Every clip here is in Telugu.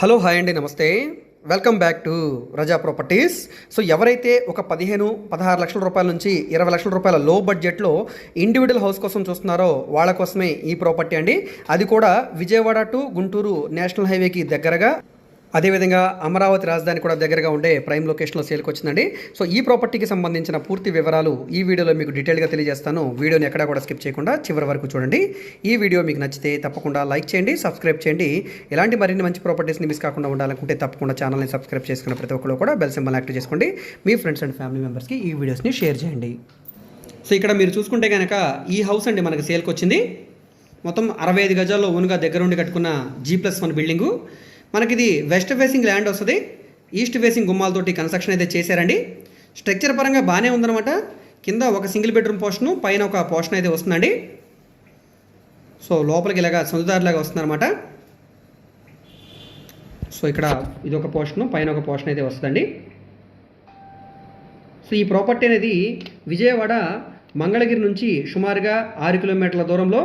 హలో హాయ్ అండి నమస్తే. Welcome back to Raza properties. So ఎవరైతే ఒక పదిహేను పదహారు లక్షల రూపాయల నుంచి ఇరవై లక్షల రూపాయల లో బడ్జెట్లో ఇండివిజువల్ హౌస్ కోసం చూస్తున్నారో వాళ్ళ కోసమే ఈ ప్రాపర్టీ అండి. అది కూడా విజయవాడ టు గుంటూరు నేషనల్ హైవేకి దగ్గరగా. అదేవిధంగా అమరావతి రాజధాని కూడా దగ్గరగా ఉండే ప్రైమ్ లొకేషన్లో సేల్కి వచ్చిందండి సో ఈ ప్రాపర్టీకి సంబంధించిన పూర్తి వివరాలు ఈ వీడియోలో మీకు డీటెయిల్గా తెలియజేస్తాను. వీడియోని ఎక్కడా కూడా స్కిప్ చేయకుండా చివరి వరకు చూడండి. ఈ వీడియో మీకు నచ్చితే తప్పకుండా లైక్ చేయండి సబ్స్క్రైబ్ చేయండి. ఇలాంటి మరిన్ని మంచి ప్రాపర్టీస్ని మిస్ కాకుండా ఉండాలనుకుంటే తప్పకుండా ఛానల్ని సబ్స్క్రైబ్ చేసుకున్న ప్రతి ఒక్కరు కూడా బెల్ సింబల్ యాక్టివ్ చేసుకోండి. మీ ఫ్రెండ్స్ అండ్ ఫ్యామిలీ మెంబర్స్కి ఈ వీడియోస్ని షేర్ చేయండి. సో ఇక్కడ మీరు చూసుకుంటే కనుక ఈ హౌస్ అండి మనకు సేల్కి వచ్చింది మొత్తం అరవై ఐదు గజాల్లో ఓనుగా దగ్గరుండి కట్టుకున్న జీ ప్లస్ వన్ బిల్డింగు. మనకి ఇది వెస్ట్ ఫేసింగ్ ల్యాండ్ వస్తుంది. ఈస్ట్ ఫేసింగ్ గుమ్మాలతోటి కన్స్ట్రక్షన్ అయితే చేశారండి. స్ట్రక్చర్ పరంగా బాగానే ఉందన్నమాట. కింద ఒక సింగిల్ బెడ్రూమ్ పోర్షను పైన ఒక పోర్షన్ అయితే వస్తుందండి. సో లోపలికి ఇలాగా సొంతదారిలాగా వస్తుందన్నమాట. సో ఇక్కడ ఇది ఒక పోర్షను పైన ఒక పోర్షన్ అయితే వస్తుందండి. సో ఈ ప్రాపర్టీ అనేది విజయవాడ మంగళగిరి నుంచి సుమారుగా ఆరు కిలోమీటర్ల దూరంలో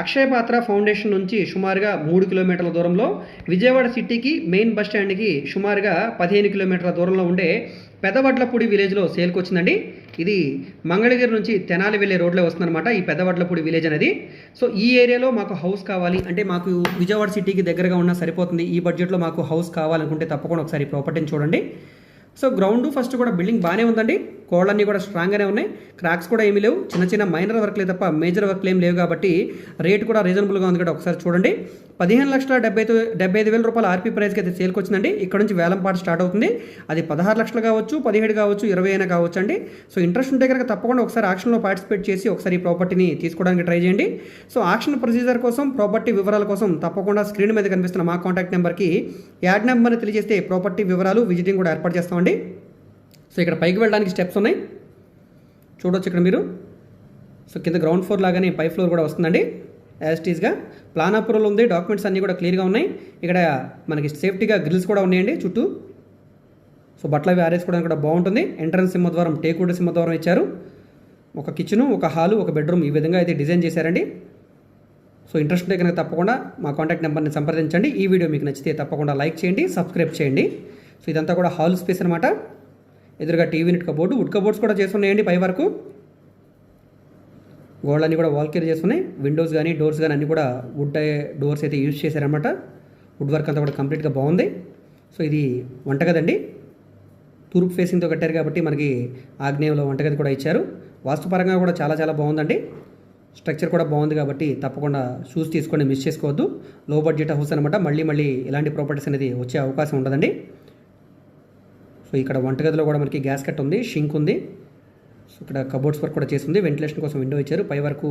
అక్షయపాత్ర ఫౌండేషన్ నుంచి సుమారుగా మూడు కిలోమీటర్ల దూరంలో విజయవాడ సిటీకి మెయిన్ బస్ స్టాండ్కి సుమారుగా పదిహేను కిలోమీటర్ల దూరంలో ఉండే పెదవడ్లపూడి విలేజ్లో సేల్కి వచ్చిందండి ఇది మంగళగిరి నుంచి తెనాలి వెళ్ళే రోడ్లో వస్తుందన్నమాట ఈ పెదవడ్లపూడి విలేజ్ అనేది. సో ఈ ఏరియాలో మాకు హౌస్ కావాలి అంటే మాకు విజయవాడ సిటీకి దగ్గరగా ఉన్నా సరిపోతుంది. ఈ బడ్జెట్లో మాకు హౌస్ కావాలనుకుంటే తప్పకుండా ఒకసారి ప్రాపర్టీని చూడండి. సో గ్రౌండ్ ఫస్ట్ కూడా బిల్డింగ్ బాగానే ఉందండి. కోళ్ళన్నీ కూడా స్ట్రాంగ్గానే ఉన్నాయి. క్రాక్స్ కూడా ఏమీ లేవు. చిన్న చిన్న మైనర్ వర్క్లే తప్ప మేజర్ వర్క్లు ఏం లేవు కాబట్టి రేట్ కూడా రీజనబుల్గా ఉంది కాబట్టి ఒకసారి చూడండి. పదిహేను లక్షల డెబ్బై డెబ్బై ఐదు వేల రూపాయల ఆర్పీ ప్రైస్కి అయితే సేల్కి వచ్చిందండి. ఇక్కడ నుంచి వేలంపాటు స్టార్ట్ అవుతుంది. అది పదహారు లక్షలు కావచ్చు పదిహేడు కావచ్చు ఇరవై అయినా కావచ్చు అండి. సో ఇంట్రెస్ట్ ఉంటే కనుక తప్పకుండా ఒకసారి ఆక్షన్లో పార్టిసిపేట్ చేసి ఒకసారి ఈ ప్రాపర్టీని తీసుకోవడానికి ట్రై చేయండి. సో ఆక్షన్ ప్రొసీజర్ కోసం ప్రాపర్టీ వివరాల కోసం తప్పకుండా స్క్రీన్ మీద కనిపిస్తున్న మా కాంటాక్ట్ నెంబర్కి యాడ్ నెంబర్ని తెలియజేస్తే ప్రాపర్టీ వివరాలు విజిటింగ్ కూడా ఏర్పాటు చేస్తామండి. సో ఇక్కడ పైకి వెళ్ళడానికి స్టెప్స్ ఉన్నాయి. చూడొచ్చు ఇక్కడ మీరు. సో కింద గ్రౌండ్ ఫ్లోర్ లాగానే పై ఫ్లోర్ కూడా వస్తుందండి. యాజ్టీజ్గా ప్లాన్ అప్రూవల్ ఉంది. డాక్యుమెంట్స్ అన్నీ కూడా క్లియర్గా ఉన్నాయి. ఇక్కడ మనకి సేఫ్టీగా గ్రిల్స్ కూడా ఉన్నాయండి చుట్టూ. సో బట్టలు అవి ఆరేసుకోవడానికి కూడా బాగుంటుంది. ఎంట్రన్స్ సింహద్వారం టేకూడ సింహద్వారం ఇచ్చారు. ఒక కిచెను ఒక హాలు ఒక బెడ్రూమ్ ఈ విధంగా అయితే డిజైన్ చేశారండి. సో ఇంట్రెస్ట్ ఉంటే కనుక తప్పకుండా మా కాంటాక్ట్ నెంబర్ని సంప్రదించండి. ఈ వీడియో మీకు నచ్చితే తప్పకుండా లైక్ చేయండి సబ్స్క్రైబ్ చేయండి. సో ఇదంతా కూడా హాల్ స్పేస్ అనమాట ఎదురుగా TV net cupboard wood cupboards కూడా చేస్తున్నాయండి పై వరకు. గోడలన్నీ కూడా వాల్ కేర్ చేస్తున్నాయి. విండోస్ కానీ డోర్స్ కానీ అన్నీ కూడా వుడ్ డోర్స్ అయితే యూజ్ చేశారనమాట వుడ్ వర్క్ అంతా కూడా కంప్లీట్గా బాగుంది. సో ఇది వంటగదండి. తూర్పు ఫేసింగ్తో కట్టారు కాబట్టి మనకి ఆగ్నేయంలో వంటగది కూడా ఇచ్చారు. వాస్తుపరంగా కూడా చాలా చాలా బాగుందండి. స్ట్రక్చర్ కూడా బాగుంది కాబట్టి తప్పకుండా షూస్ తీసుకొని మిస్ చేసుకోవద్దు. లో బడ్జెట్ హౌస్ అనమాట మళ్ళీ మళ్ళీ ఇలాంటి ప్రాపర్టీస్ అనేది వచ్చే అవకాశం ఉండదండి. సో ఇక్కడ వంటగదిలో కూడా మనకి గ్యాస్ కట్ ఉంది షింక్ ఉంది. సో ఇక్కడ కబోర్డ్స్ వర్క్ కూడా చేసింది వెంటిలేషన్ కోసం విండో ఇచ్చారు. పై వరకు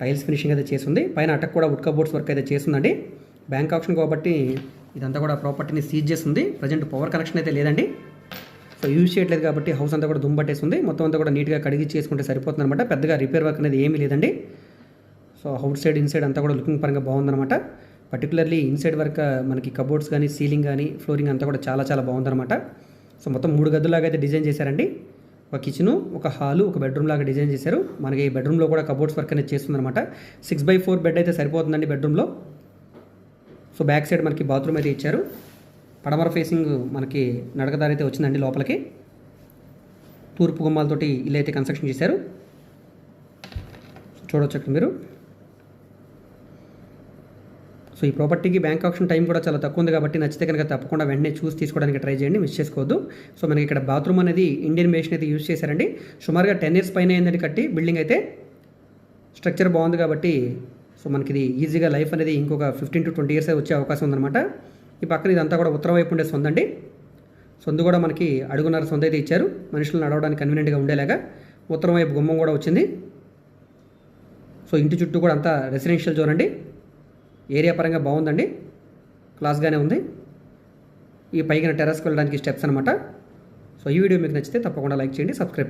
టైల్స్ ఫినిషింగ్ అయితే చేసింది పైన అటక్ కూడా వుడ్ కబోర్డ్స్ వర్క్ అయితే చేసిందండి బ్యాంక్ ఆప్షన్ కాబట్టి ఇదంతా కూడా ప్రాపర్టీని సీజ్ చేసింది ప్రజెంట్ పవర్ కనెక్షన్ అయితే లేదండి. సో యూజ్ చేయట్లేదు కాబట్టి హౌస్ అంతా కూడా దుమ్బట్టేస్తుంది మొత్తం అంతా కూడా నీట్గా కడిగి చేసుకుంటే సరిపోతుంది అనమాట పెద్దగా రిపేర్ వర్క్ అనేది ఏమీ లేదండి. సో అవుట్ సైడ్ ఇన్సైడ్ అంతా కూడా లుకింగ్ పరంగా బాగుందన్నమాట పర్టికులర్లీ ఇన్సైడ్ వర్క్ మనకి కబోర్డ్స్ కానీ సీలింగ్ కానీ ఫ్లోరింగ్ అంతా కూడా చాలా చాలా బాగుందన్నమాట సో మొత్తం మూడు గదులాగా అయితే డిజైన్ చేశారండి. ఒక కిచెను ఒక హాలు ఒక బెడ్రూమ్ లాగా డిజైన్ చేశారు. మనకి ఈ బెడ్రూమ్లో కూడా కబోర్డ్స్ వర్క్ అనేది చేస్తుందన్నమాట. సిక్స్ బై ఫోర్ బెడ్ అయితే సరిపోతుందండి బెడ్రూమ్లో సో బ్యాక్ సైడ్ మనకి బాత్రూమ్ అయితే ఇచ్చారు. పడమర ఫేసింగ్ మనకి నడకదారి అయితే వచ్చిందండి లోపలికి. తూర్పు గుమ్మాలతోటి ఇల్లు అయితే కన్స్ట్రక్షన్ చేశారు. చూడవచ్చు మీరు. సో ఈ ప్రాపర్టీకి బ్యాంక్ ఆప్షన్ టైం కూడా చాలా తక్కువ ఉంది కాబట్టి నచ్చితే కనుక తప్పకుండా వెంటనే చూసి తీసుకోవడానికి ట్రై చేయండి మిస్ చేసుకోవద్దు. సో మనకి ఇక్కడ బాత్రూమ్ అనేది ఇండియన్ మేషన్ అయితే యూజ్ చేశారండి. సుమారుగా టెన్ ఇయర్స్ పైన ఏంటంటే కట్టి. బిల్డింగ్ అయితే స్ట్రక్చర్ బాగుంది కాబట్టి సో మనకి ఇది ఈజీగా లైఫ్ అనేది ఇంకొక ఫిఫ్టీన్ టు ట్వంటీ ఇయర్స్ వచ్చే అవకాశం ఉందన్నమాట. ఈ పక్కన ఇదంతా కూడా ఉత్తరం వైపు ఉండే సొందండి. సొందు కూడా మనకి అడుగున్నర సొంత అయితే ఇచ్చారు. మనుషులు నడవడానికి కన్వీనియంట్గా ఉండేలాగా ఉత్తరం వైపు గుమ్మం కూడా వచ్చింది. సో ఇంటి చుట్టూ కూడా అంతా రెసిడెన్షియల్ జోన్ అండి. ఏరియా పరంగా బాగుందండి. క్లాస్గానే ఉంది. ఈ పైకి టెర్రస్కి వెళ్ళడానికి స్టెప్స్ అనమాట సో ఈ వీడియో మీకు నచ్చితే తప్పకుండా లైక్ చేయండి సబ్స్క్రైబ్